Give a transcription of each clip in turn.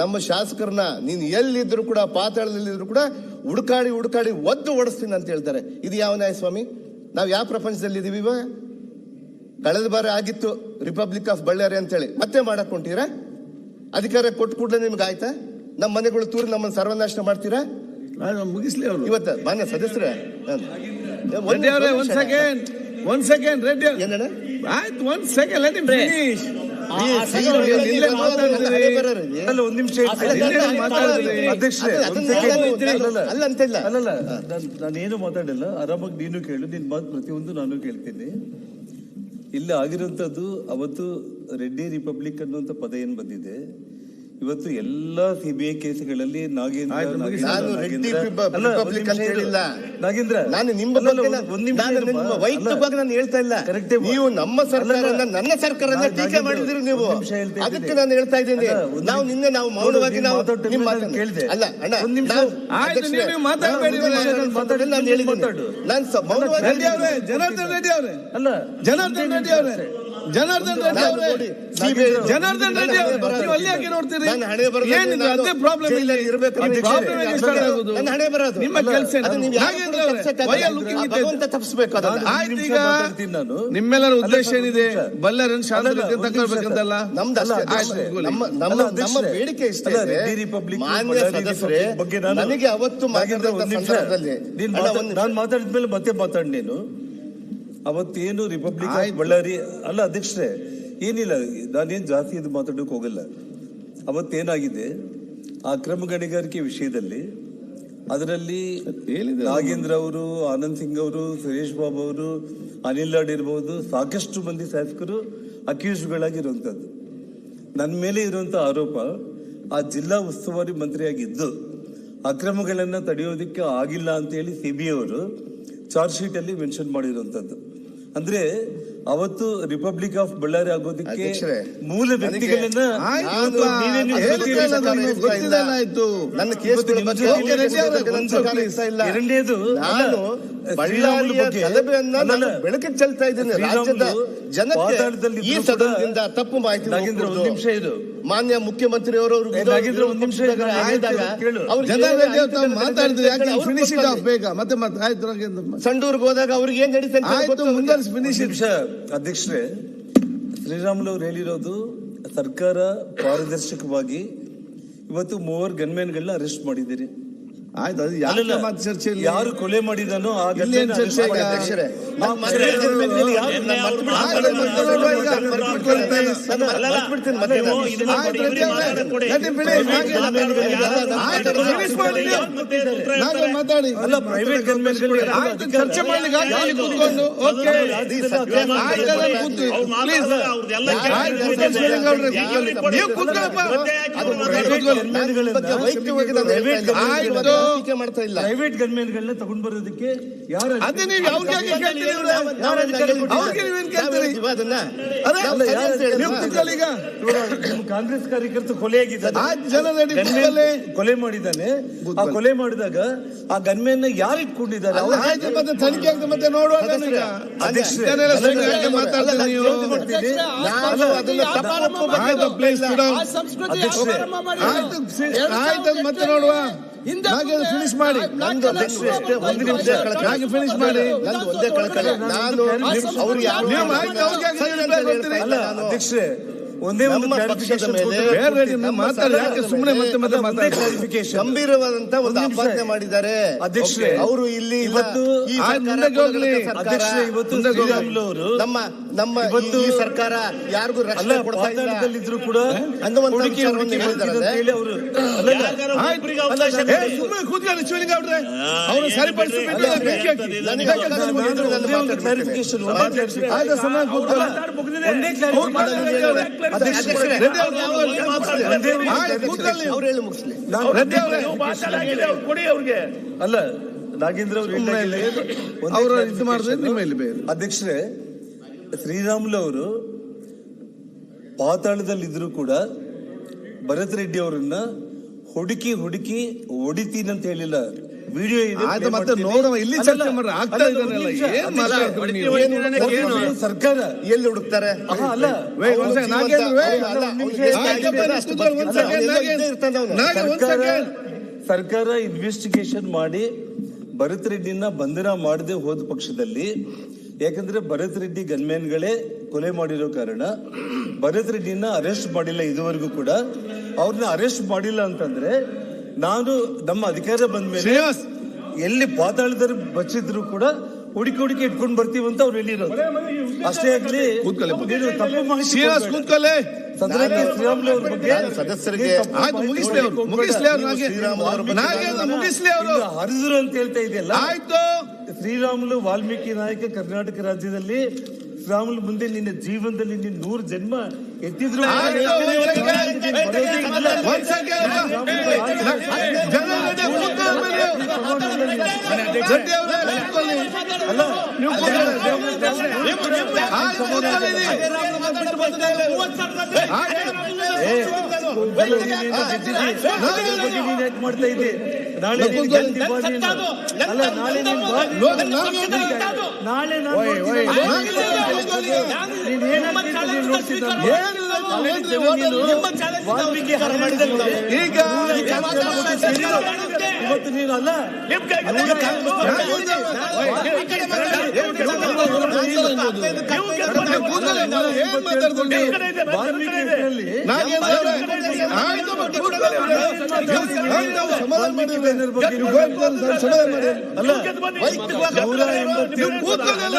ನಮ್ಮ ಶಾಸಕರನ್ನ ನೀನು ಎಲ್ಲಿದ್ರು ಕೂಡ ಪಾತಾಳದಲ್ಲಿದ್ರು ಕೂಡ ಹುಡುಕಾಡಿ ಹುಡುಕಾಡಿ ಒದ್ದು ಓಡಿಸ್ತೀನಿ ಅಂತ ಹೇಳ್ತಾರೆ. ಇದು ಯಾವ ನ್ಯಾಯ ಸ್ವಾಮಿ? ನಾವು ಯಾವ ಪ್ರಪಂಚದಲ್ಲಿ ಇದೀವಿ ಇವಾಗ? ಕಳೆದ ಬಾರಿ ಆಗಿತ್ತು ರಿಪಬ್ಲಿಕ್ ಆಫ್ ಬಳ್ಳಾರಿ ಅಂತೇಳಿ. ಮತ್ತೆ ಮಾಡಕ್ ಹೊಂಟೀರಾ? ಅಧಿಕಾರ ಕೊಟ್ಟು ಕೂಡಲೇ ನಿಮ್ಗೆ ಆಯ್ತಾ? ನಮ್ಮ ಮನೆಗಳು ತೂರಿ ನಮ್ಮನ್ನು ಸರ್ವನಾಶ ಮಾಡ್ತೀರಾ? ಮುಗಿಸ್ಲಿ ಅವರು. ಇವತ್ತು ಮಾನ್ಯ ಸದಸ್ಯರೇ ಒಂದ್ ಸೆಕೆಂಡ್ ಒಂದ್ ಸೆಕೆಂಡ್ ರೆಡ್ಡಿ? ಆಯ್ತು ಒಂದ್ ಸೆಕೆಂಡ್ ಒಂದ್ ನಿಮಿಷ ಅಧ್ಯಕ್ಷರೇ. ಅಲ್ಲಲ್ಲ, ಅಲ್ಲ ಅಂತ ಇಲ್ಲ ಅಲ್ಲಲ್ಲ ನಾನೇನು ಮಾತಾಡಿಲ್ಲ ಆರಾಮಾಗಿ ನೀನು ಕೇಳು ನಿನ್ ಮಾತು ಪ್ರತಿಯೊಂದು ನಾನು ಕೇಳ್ತೀನಿ. ಇಲ್ಲಿ ಆಗಿರುವಂತದ್ದು ಅವತ್ತು ರೆಡ್ಡಿ ರಿಪಬ್ಲಿಕ್ ಅನ್ನುವಂತ ಪದ ಏನ್ ಬಂದಿದೆ? ಇವತ್ತು ಎಲ್ಲಾ ಸಿಬಿಐ ಕೇಸ್ಗಳಲ್ಲಿ ನಾಗೇಂದ್ರ. ನಾಗೇಂದ್ರ, ನಾನು ನಿಮ್ಮ ಬಗ್ಗೆ ಒಂದ್- ಒಂದ್ ನಿಮಿಷ ನಾನು ನಿಮ್ಮ ವೈಯಕ್ತಿಕವಾಗಿ ನಾನು ಹೇಳ್ತಾ ಇಲ್ಲ. ನೀವು ನಮ್ಮ ಸರ್ಕಾರನ್ನ ನನ್ನ ಸರ್ಕಾರನ ನಾನು ಟೀಕೆ ಮಾಡಿದಿರಿ ನೀವು. ಅದಕ್ಕೆ ನಾನು ಹೇಳ್ತಾ ಇದ್ದೀನಿ. ನಾವು ನಿನ್ನೆ ನಾವು ಮೌನವಾಗಿ ನಾವು ನಿಮ್ಮ ನಾನು ಅಲ್ಲ ಅಣ್ಣ ಒಂದ್ ನಿಮಿಷ. ನಾವು ಆಯ್ತು, ಅಧ್ಯಕ್ಷರೇ, ನೀವು ಮಾತಾಡ್ಬೇಡಿ, ನಾನು ಹೇಳಿದ್ದೀನಿ. ನಾನು ಮೌನವಾಗಿ ರೆಡ್ಡಿ ಅವರೇ ಜನಾರ್ದನ್ ರೆಡ್ಡಿ ಅವರೇ. ಅಲ್ಲ ಜನಾರ್ದನ್ ರೆಡ್ಡಿ ಅವರೇ. ಜನಾರ್ದನ್ ರೆಡ್ಡಿ ಅವರೇ. ಜನಾರ್ದನ್ ರೆಡ್ಡಿ ಅವರೇ. ನೀವು ಅಲ್ಲಿ ಯಾಕೆ ನೋಡ್ತೀರಿ ಏನಿಲ್ಲ ಅದೇ ಪ್ರಾಬ್ಲಮ್ ಇಲ್ಲ. ಇರಬೇಕು ಅಂತ ಆಗೋದು. ಹಣೆ ಬರೋದು. ನಿಮ್ಮ ಕೆಲಸ ನಾಗೇಂದ್ರ ಅವರೇ? ಭಗವಂತ ತಪ್ಪಿಸ್ಬೇಕು ಆಯ್ತು ಈಗ. ನಿಮ್ಮೆಲ್ಲರ ಉದ್ದೇಶ ಏನಿದೆ? ಬಲ್ಲರನ್ನು ಶಾಂತತೆ ಒಂದ್ ತಗೊಳ್ಬೇಕಂತಲ್ಲ ನಮ್ದು ಅಲ್ಲ, ನಮ್ಮ ನಮ್ಮ ನಮ್ಮ. ಬೇಡಿಕೆ ಇಷ್ಟೇ ಮಾನ್ಯ ಸದಸ್ಯರೇ ನನಗೆ ಅವತ್ತು ನಾಗೇಂದ್ರ, ಮಾತಾಡಿದಂತ ಒಂದ್ ನಿಮಿಷ. ಸಂದರ್ಭದಲ್ಲಿ ನೀನ್ ಅಲ್ಲ, ಮಾತಾಡ್- ನಾನ್ ಮಾತಾಡಿದ್ಮೇಲೆ ಮತ್ತೆ ಮಾತಾಡಿ ನೀನು. ಅವತ್ತೇನು ರಿಪಬ್ಲಿಕ್ ಆಫ್ ಬಳ್ಳಾರಿ ಅಲ್ಲ ಅಧ್ಯಕ್ಷರೇ ಏನಿಲ್ಲ ನಾನೇನು ಜಾಸ್ತಿ ಇದು ಮಾತಾಡೋಕೆ ಹೋಗಲ್ಲ. ಅವತ್ತೇನಾಗಿದೆ? ಆ ಕ್ರಮ ಗಣಿಗಾರಿಕೆ ವಿಷಯದಲ್ಲಿ ಅದರಲ್ಲಿ. ನಾಗೇಂದ್ರ ಅವರು ಆನಂದ್ ಸಿಂಗ್ ಅವರು ಸುರೇಶ್ ಬಾಬು ಅವರು ಅನಿಲ್ ಲಾಡ್ ಇರಬಹುದು ಸಾಕಷ್ಟು ಮಂದಿ ಶಾಸಕರು ಅಕ್ಯೂಸ್ಗಳಾಗಿರುವಂಥದ್ದು ನನ್ನ ಮೇಲೆ ಇರುವಂಥ ಆರೋಪ ಆ ಜಿಲ್ಲಾ ಉಸ್ತುವಾರಿ ಮಂತ್ರಿಯಾಗಿದ್ದು ಅಕ್ರಮಗಳನ್ನು ತಡೆಯೋದಕ್ಕೆ ಆಗಿಲ್ಲ ಅಂತೇಳಿ ಸಿ ಬಿ ಅವರು ಚಾರ್ಜ್ ಶೀಟಲ್ಲಿ ಅಲ್ಲಿ ಮೆನ್ಷನ್ ಮಾಡಿರುವಂತದ್ದು ಅಂದ್ರೆ ಅವತ್ತು ರಿಪಬ್ಲಿಕ್ ಆಫ್ ಬಳ್ಳಾರಿ ಆಗೋದಕ್ಕೆ ಮೂಲ ವ್ಯಕ್ತಿಗಳನ್ನ. ಎರಡನೇದು. ಬೆಳಕಿಗೆ ಚೆಲ್ತಾ ಇದ್ದೀನಿ. ರಾಜ್ಯದ ಜನಕ್ಕೆ ಈ ಸದನದಿಂದ ತಪ್ಪು ಮಾಹಿತಿ ನಾಗೇಂದ್ರ ಒಂದ್ ನಿಮಿಷ ಇರು. ಮಾನ್ಯ ಮುಖ್ಯಮಂತ್ರಿ ಅವರು ಏ, ನಾಗೇಂದ್ರ, ಒಂದ್ ನಿಮಿಷ ಇರು. ಹೇಳಿದಾಗ ಕೇಳು. ಅವ್ರಿಗೆ ಜನ ಏನ್ ರೆಡ್ಡಿ ಆಯ್ತು ಅವ್ರು ಅಂತ ಮಾತಾಡಿದ್ರು ಯಾಕೆ ಅವ್ರಿಗೆ ಫಿನಿಶ್ ಇಟ್ ಬೇಗ ಮತ್ತೆ ಮತ್ತೆ ಆಯ್ತು ನಾಗೇಂದ್ರ ಸಂಡೂರ್ಗೆ ಹೋದಾಗ ಅವ್ರಿಗೆ ಏನ್ ಅಧ್ಯಕ್ಷರೇ ಶ್ರೀರಾಮುಲು ಅವ್ರು ಹೇಳಿರೋದು ಸರ್ಕಾರ ಪಾರದರ್ಶಕವಾಗಿ ಇವತ್ತು ಮೂವರು ಗನ್ಮ್ಯಾನ್ಗಳನ್ನ ಅರೆಸ್ಟ್ ಮಾಡಿದ್ದೀರಿ ಆಯ್ತು ಅದು ಯಾಕೆ ಚರ್ಚೆ ಇಲ್ಲ ಯಾರು ಕೊಲೆ ಮಾಡಿದನು ಆ ಚರ್ಚೆ ಈಗ? ಅಧ್ಯಕ್ಷರೇ, ಯಾರು? ಆಯ್ತು, ಬಿಡ್ತೀನಿ. ಮಾತಾಡಿ ಅಲ್ಲ ಪ್ರೈವೇಟ್ ಗನ್ಮ್ಯಾನ್ಗಳು ಆಯ್ತು ಚರ್ಚೆ ಮಾಡ್ಲಿಕ್ಕೆ ಆಗಿ ಅಲ್ಲಿ ಕೂತ್ಕೊಂಡು ಓಕೆ ಆಯ್ತು ಅದನ್ನ ಕೂತು ಪ್ಲೀಸ್ ಆಯ್ತು ಕೂತ್ಕೊಂಡು ಶಿವಲಿಂಗ ಅವ್ರೆ, ಕೂತ್ಕೊಳ್ಳಿ. ನೀವು ಕೂತ್ಕೊಳ್ಳಪ್ಪ ಅದು ಕೂತ್ಕೊಳ್ಳಿ. ನಾನು ಬಗ್ಗೆ ವೈಯಕ್ತಿಕವಾಗಿ ನಾನು ಹೇಳ್ತಾ ಇಲ್ಲ. ಆಯ್ತು. ಟೀಕೆ ಮಾಡ್ತಾ ಇಲ್ಲ ಪ್ರೈವೇಟ್ ತಗೊಂಡ್ ಬರೋದಕ್ಕೆ ಯಾರು ಅದೇ ನೀವು ಅವ್ರಿಗೆ ಕೇಳ್ತೀರಿ. ಅವ್ರಿಗೆ ನೀವೇನ್ ಕೇಳ್ತೀರಿ? ಅದನ್ನ? ಈಗ ಕಾಂಗ್ರೆಸ್ ಕಾರ್ಯಕರ್ತ ಕೊಲೆ ಆಗಿದ್ದಾರೆ ಕೊಲೆ ಮಾಡಿದ್ದಾನೆ ಆ ಕೊಲೆ ಮಾಡಿದಾಗ ಆ ಗನ್ಮೇನ್ ಯಾರು ಇಟ್ಕೊಂಡಿದ್ದಾರೆ ಮತ್ತೆ ತನಿಖೆ ಆಗ್ತದೆ ಮತ್ತೆ ನೋಡುವ. ಆಯ್ತು ಮತ್ತೆ ನೋಡುವ ಫಿನಿಶ್ ಮಾಡಿ. ನಂದು ಅಧ್ಯಕ್ಷರೇ, ಅಷ್ಟೇ ಒಂದು ನಿಮಿಷ ಹಾಗೆ ಫಿನಿಶ್ ಮಾಡಿ ನಂದು ಒಂದೇ ಕಳ್ಕಳಿ. ನಾನು ಅವ್ರು ಯಾರು. ಅಧ್ಯಕ್ಷರೆ ಒಂದೇ ಒಂದು ಸುಮ್ಮನೆ ಮತ್ತೆ ಮತ್ತೆ clarification. ಗಂಭೀರವಾದಂತ ಒಂದು ಒಂದು ಮಾಡಿದ್ದಾರೆ. ಅಧ್ಯಕ್ಷರೇ, ಅವರು ಇಲ್ಲಿ ಇವತ್ತು ನಮ್ಮ ನಮ್ಮ ಇವತ್ತು ಈ ಸರ್ಕಾರ ಯಾರಿಗೂ ಅಲ್ಲ ರಕ್ಷಣೆ ಕೊಡ್ತಾ ಇಲ್ಲ. ಪಾತಾಳದಲ್ಲಿದ್ರು ಕೂಡ ಹುಡುಕಿ ಹುಡುಕಿ ಹೇಳಿ ಅವರು ಸುಮ್ಮನೆ ಶಿವಲಿಂಗ ಅವ್ರೆ. ಸರಿಪಡಿಸಬೇಕು ಅಲ್ಲ ನಾಗೇಂದ್ರ ಅವರು ಇದು ಮಾಡಿದ್ರೆ ನಿಮ್ಮ ಇಲ್ಲಿ ಬೇರೆ. ಅಧ್ಯಕ್ಷರೇ ಶ್ರೀರಾಮುಲು ಅವರು ಪಾತಾಳದಲ್ಲಿದ್ರು ಕೂಡ ಭರತ್ ರೆಡ್ಡಿ ಅವರನ್ನ ಹುಡುಕಿ ಹುಡುಕಿ ಹೊಡಿತೀನಿ ಅಂತ ಹೇಳಿಲ್ಲ. ವಿಡಿಯೋ ಇದೆ ಸರ್ಕಾರ. ಎಲ್ಲಿ ಹುಡುಕ್ತಾರೆ? ಸರ್ಕಾರ ಇನ್ವೆಸ್ಟಿಗೇಷನ್ ಮಾಡಿ ಭರತ್ ರೆಡ್ಡಿನ ಬಂಧನ ಮಾಡದೆ ಹೋದ ಪಕ್ಷದಲ್ಲಿ ಯಾಕಂದ್ರೆ ಭರತ್ ರೆಡ್ಡಿ ಗನ್ಮ್ಯಾನ್ಗಳೇ ಕೊಲೆ ಮಾಡಿರೋ ಕಾರಣ ಭರತ್ ರೆಡ್ಡಿನ ಅರೆಸ್ಟ್ ಮಾಡಿಲ್ಲ ಇದುವರೆಗೂ ಕೂಡ. ಅವ್ರನ್ನ ಅರೆಸ್ಟ್ ಮಾಡಿಲ್ಲ ಅಂತಂದ್ರೆ ನಾನು ನಮ್ಮ ಅಧಿಕಾರ ಬಂದ ಮೇಲೆ ಎಲ್ಲಿ ಪಾತಾಳದಲ್ಲಿ ಬಚ್ಚಿದ್ರು ಕೂಡ ಹುಡುಕಿ ಹುಡುಕಿ ಇಟ್ಕೊಂಡು ಬರ್ತೀವಿ ಅಂತ ಅವ್ರು ಹೇಳಿರೋದು. ಅಷ್ಟೇ ಆಗ್ಲಿ ತಪ್ಪು ಮಾಹಿತಿ ಸದಸ್ಯರಿಗೆ ಮುಗಿಸ್ಲಿ ಅವ್ರು. ಬಗ್ಗೆ ಹರಿದ್ರು ಅಂತ ಹೇಳ್ತಾ ಇದೆಯಲ್ಲ? ಆಯ್ತು. ಶ್ರೀರಾಮುಲು ವಾಲ್ಮೀಕಿ ನಾಯಕ ಕರ್ನಾಟಕ ರಾಜ್ಯದಲ್ಲಿ ಶ್ರೀರಾಮುಲು ಮುಂದೆ ನಿನ್ನ ಜೀವನದಲ್ಲಿ ನಿನ್ನ ನೂರು ಜನ್ಮ ಎತ್ತಿದ್ರು. ಮಾಡ್ತಾ ಇದ್ದೆ ನಾಳೆ ನಾಳೆ ನೀನು ಈಗ ಸ್ವಲ್ಪ ಸಮಾಧಾನ ಮಾಡಿ. ಅಲ್ಲ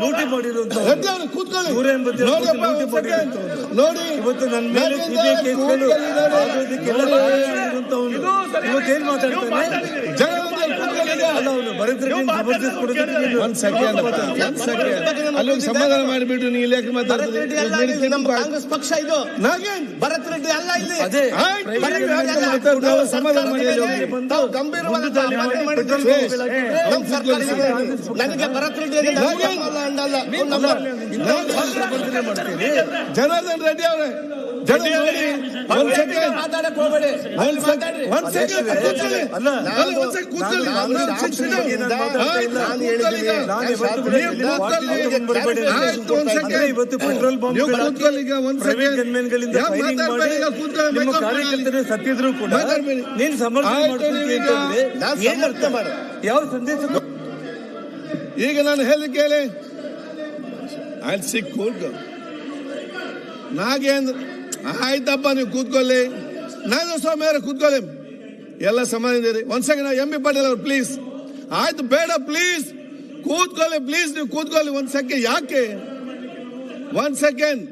ಲೂಟಿ ಮಾಡಿರುವಂತ ಕೂತ್ಕೊಳ್ಳಿ. ನೋಡಿ ಇವತ್ತು ನನ್ನ ಮೇಲೆ. ಇವತ್ತೇನ್ ಮಾತಾಡ್ತಾನೆ ಒಂದ್ ಸೆಕೆಂಡ್ ಒಂದ್ ಸೆಕೆಂಡ್. ಸಮಾಧಾನ ಮಾಡಿಬಿಟ್ಟು ನೀ ಇಲಾಖೆ ಮಾತಾಡ್ತೀರಿ ನಮ್ಮ ಕಾಂಗ್ರೆಸ್ ಪಕ್ಷ ಇದು. ಭರತ್ ರೆಡ್ಡಿ ಅಲ್ಲ ಇಲ್ಲಿ. ಅದೇ. ಸಮಾಧಾನ ಮಾಡಿ ಗಂಭೀರವಾದ. ನನಗೆ ಭರತ್ ರೆಡ್ಡಿ ಜನಾರ್ದನ್ ರೆಡ್ಡಿ ಅವರೇ ಮಾತಾಡಕ್ ಹೋಗ್ಬೇಡಿ. ಇವತ್ತು ಪೆಟ್ರೋಲ್ ಕಾರ್ಯಕರ್ತರು ಸತ್ತಿದ್ರು ಕೂಡ. ನೀನ್ ಸಮರ್ಥನೆ ಅರ್ಥ ಮಾಡು. ಯಾವ ಸಂದೇಶ? ಈಗ ನಾನು ಹೇಳಿ ಕೇಳಿ. ಅಲ್ಲಿ ಸಿಕ್ ಕೂತ್ಕೊ. ನಾಗೇಂದ್ರ ಆಯ್ತಪ್ಪ ನೀವು ಕೂತ್ಕೊಳ್ಳಿ. ನಾನು ಸ್ವಾಮಿ ಅವರೇ ಕೂತ್ಕೊಳ್ಳಿ. ಎಲ್ಲ ಸಮಾಧಾನ ಇದೀರಿ ನಾವು ಎಂ ಬಿ ಪಾಟೀಲ್ ಅವ್ರು ಪ್ಲೀಸ್ ಆಯ್ತು ಬೇಡ ಪ್ಲೀಸ್ ಕೂತ್ಕೊಳ್ಳಿ ಪ್ಲೀಸ್ ನೀವು ಕೂತ್ಕೊಳ್ಳಿ ಒಂದ್ ಸೆಕೆಂಡ್ ಯಾಕೆ one second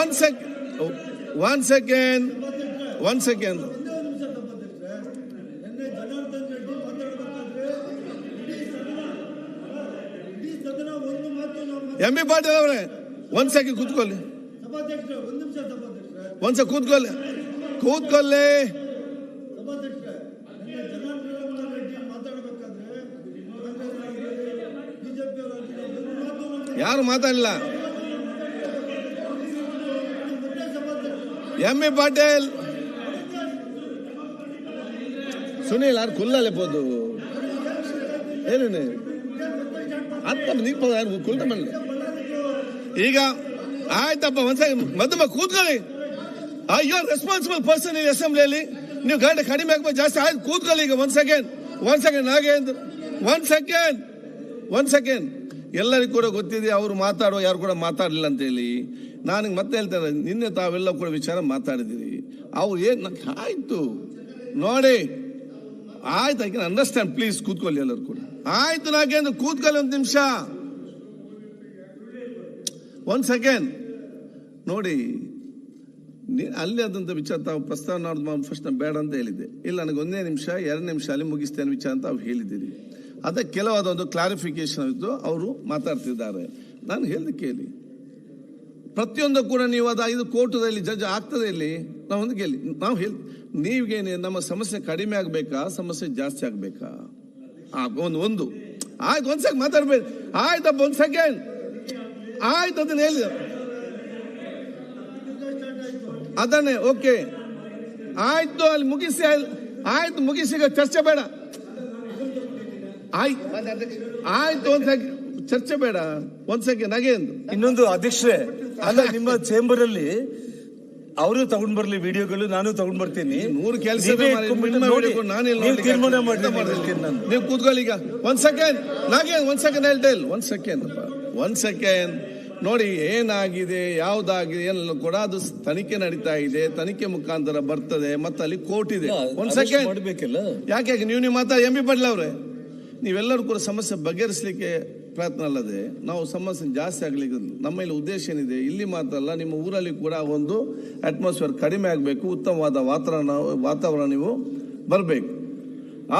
one sec one second one second M B Patil ಅವರೇ ಒಂದ್ ಸೆಕೆಂಡ್ ಕೂತ್ಕೊಳ್ಳಿ ಒಂದ್ ಸೆಕೆಂಡ್ ಕೂತ್ಕೊಳ್ಳಿ ಕೂತ್ಕೊಳ್ಳಿ ಯಾರು ಮಾತಾಡಲಿಲ್ಲ? M B Patil. ಸುನೀಲ್, ಯಾರು ಕುಲ್ಲಲೇಬೋದು ಏನೇನು ಅತ್ತ ನೀ ಕುಲ್ತ ಮಾಡಲಿ? ಈಗ ಆಯ್ತಪ್ಪ ಒಂದ್ಸಾರಿ ಮಧ್ಯಮ ಕೂತ್ಕೊಳ್ಳಿ. ಅಯ್ಯೋ ರೆಸ್ಪಾನ್ಸಿಬಲ್ ಪರ್ಸನ್ ಈ ಅಸೆಂಬ್ಲಿಯಲ್ಲಿ ನೀವು ಗಂಡ ಕಡಿಮೆ ಆಗ್ಬೇಕು, ಜಾಸ್ತಿ ಆಯ್ತು, ಕೂತ್ಕೊಳ್ಳಿ ಈಗ. ಒಂದ್ ಸೆಕೆಂಡ್. ಒಂದ್ second, Nagendra. One second. One second. ಎಲ್ಲರಿಗೂ ಕೂಡ ಗೊತ್ತಿದೆ ಅವರು ಮಾತಾಡೋ ಯಾರು ಕೂಡ ಮಾತಾಡಲಿಲ್ಲ ಅಂತ ಹೇಳಿ. ನಾನು ಮತ್ತೆ ಹೇಳ್ತೇನೆ ನಿನ್ನೆ ತಾವೆಲ್ಲ ಕೂಡ ವಿಚಾರ ಮಾತಾಡಿದ್ದೀರಿ. ಅವ್ರು ಏನು ಆಯಿತು. ನೋಡಿ. ಆಯ್ತು ಐ ಕ್ಯಾನ್ ಅಂಡರ್ಸ್ಟ್ಯಾಂಡ್ ಪ್ಲೀಸ್ ಕೂತ್ಕೊಳ್ಳಿ ಎಲ್ಲರೂ ಕೂಡ. ಆಯ್ತು, ನಾಗೇಂದ್ರ, ಕೂತ್ಕೊಳ್ಳಿ ಒಂದು ನಿಮಿಷ. ಒಂದು ಸೆಕೆಂಡ್ ನೋಡಿ ಅಲ್ಲಿ ಆದಂಥ ವಿಚಾರ ತಾವು ಪ್ರಸ್ತಾವ ಮಾಡೋದು ಫಸ್ಟ್ ಬೇಡ ಅಂತ ಹೇಳಿದ್ದೆ. ಇಲ್ಲ ನನಗೆ ಒಂದೇ ನಿಮಿಷ, ಎರಡು ನಿಮಿಷ ಅಲ್ಲಿ ಮುಗಿಸ್ತೇನೆ ವಿಚಾರ ಅಂತ ಅವ್ರು ಹೇಳಿದ್ದೀರಿ. ಅದಕ್ಕೆ ಕೆಲವಾದೊಂದು ಕ್ಲಾರಿಫಿಕೇಶನ್ ಇದ್ದು ಅವರು ಮಾತಾಡ್ತಿದ್ದಾರೆ. ನಾನು ಹೇಳಿದ ಕೇಳಿ. ಪ್ರತಿಯೊಂದು ಕೂಡ ನೀವು ಅದು ಐದು ಕೋರ್ಟದಲ್ಲಿ ಜಡ್ಜ್ ಆಗ್ತದೆ ಇಲ್ಲಿ? ನಾವು ಒಂದು ಕೇಳಿ. ನಾವು ಹೇಳಿ ನೀವೇನೆ ನಮ್ಮ ಸಮಸ್ಯೆ ಕಡಿಮೆ ಆಗಬೇಕಾ, ಸಮಸ್ಯೆ ಜಾಸ್ತಿ ಆಗಬೇಕಾ? ಒಂದು ಒಂದು. ಆಯ್ತು, ಒಂದು ಸೆಕೆಂಡ್ ಮಾತಾಡ್ಬೇಕು ಆಯ್ತಪ್ಪ ಒಂದ್ ಸೆಕೆಂಡ್. ಆಯ್ತು, ಅದನ್ನ ಹೇಳಿ. ಅದನ್ನೇ, ಓಕೆ. ಆಯ್ತು, ಅಲ್ಲಿ ಮುಗಿಸಿ, ಆಯ್ತು, ಮುಗಿಸಿ ಚರ್ಚೆ ಬೇಡ. ಆಯ್ತು ಆಯ್ತು ಒಂದ್ ಸೆಕೆಂಡ್ ಚರ್ಚೆ ಬೇಡ. ಒಂದ್ ಸೆಕೆಂಡ್ ಹಾಗೇಂದು ಇನ್ನೊಂದು ಅಧ್ಯಕ್ಷರೇ. ಅಲ್ಲ ನಿಮ್ಮ ಚೇಂಬರ್ ಅಲ್ಲಿ ಅವರು ತಗೊಂಡ್ ಬರ್ಲಿ ವಿಡಿಯೋಗಳು ನಾನು ತಗೊಂಡ್ ಬರ್ತೀನಿ. ನೂರು ಕೆಲಸ ನೀವೇ ತೀರ್ಮಾನ ಕೂತ್ಕೊಳ್ಳಿ ಈಗ. ಒಂದ್ ಸೆಕೆಂಡ್ ನಾಗೇನ್ ಒಂದ್ ಸೆಕೆಂಡ್ ಹೇಳ್ತಾ ಇಲ್ಲ ಒಂದ್ ಸೆಕೆಂಡ್ ಒಂದ್ ಸೆಕೆಂಡ್. ನೋಡಿ ಏನಾಗಿದೆ ಯಾವ್ದಾಗಿದೆ ಏನಲ್ಲ ಕೂಡ ಅದು ತನಿಖೆ ನಡೀತಾ ಇದೆ. ತನಿಖೆ ಮುಖಾಂತರ ಬರ್ತದೆ ಮತ್ತೆ ಅಲ್ಲಿ ಕೋರ್ಟ್ ಇದೆ. ಒಂದ್ ಸೆಕೆಂಡ್. ಯಾಕೆ ಯಾಕೆ ನೀವು ನೀವು ಮಾತಾಡಿ ಎಂ ಬಿ ಪಾಟೀಲ್ ಅವರೇ? ನೀವೆಲ್ಲರೂ ಕೂಡ ಸಮಸ್ಯೆ ಬಗೆಹರಿಸಲಿಕ್ಕೆ ಪ್ರಯತ್ನ ಅಲ್ಲದೆ ನಾವು ಸಮಸ್ಯೆ ಜಾಸ್ತಿ ಆಗ್ಲಿಕ್ಕೆ ನಮ್ಮಲ್ಲಿ ಉದ್ದೇಶ ಏನಿದೆ? ಇಲ್ಲಿ ಮಾತ್ರ ಅಲ್ಲ, ನಿಮ್ಮ ಊರಲ್ಲಿ ಕೂಡ ಒಂದು ಅಟ್ಮಾಸ್ಫಿಯರ್ ಕಡಿಮೆ ಆಗಬೇಕು, ಉತ್ತಮವಾದ ವಾತಾವರಣ ವಾತಾವರಣ ನೀವು ಬರಬೇಕು.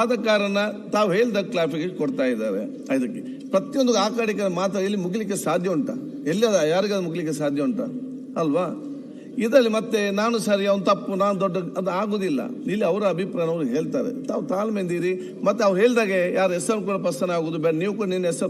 ಆದ ಕಾರಣ ತಾವು ಹೇಳಿದ ಕ್ಲಾರಿಫಿಕೇಶನ್ ಕೊಡ್ತಾ ಇದ್ದಾರೆ ಅದಕ್ಕೆ ಪ್ರತಿಯೊಂದು ಆ ಕಡೆ ಮಾತ್ರ ಇಲ್ಲಿ ಮುಗಿಲಿಕ್ಕೆ ಸಾಧ್ಯ ಉಂಟಾ? ಎಲ್ಲಿ ಯಾರಿಗಾದ್ರು ಮುಗಿಲಿಕ್ಕೆ ಸಾಧ್ಯ ಉಂಟಾ? ಅಲ್ವಾ? ಇದರಲ್ಲಿ ಮತ್ತೆ ನಾನು ಸರಿ, ಅವ್ನು ತಪ್ಪು, ನಾನು ದೊಡ್ಡ, ಅದು ಆಗುದಿಲ್ಲ. ಇಲ್ಲಿ ಅವರ ಅಭಿಪ್ರಾಯ ಅವ್ರು ಹೇಳ್ತಾರೆ. ತಾವು ತಾಳ್ಮೆಂದಿರಿ ಮತ್ತೆ ಅವ್ರು ಹೇಳಿದಾಗೆ ಯಾರು ಹೆಸರು ಕೂಡ ಪರ್ಸನ್ ಆಗುದು ಬೇಡ. ನೀವು ಕೂಡ ನಿನ್ನ ಹೆಸರು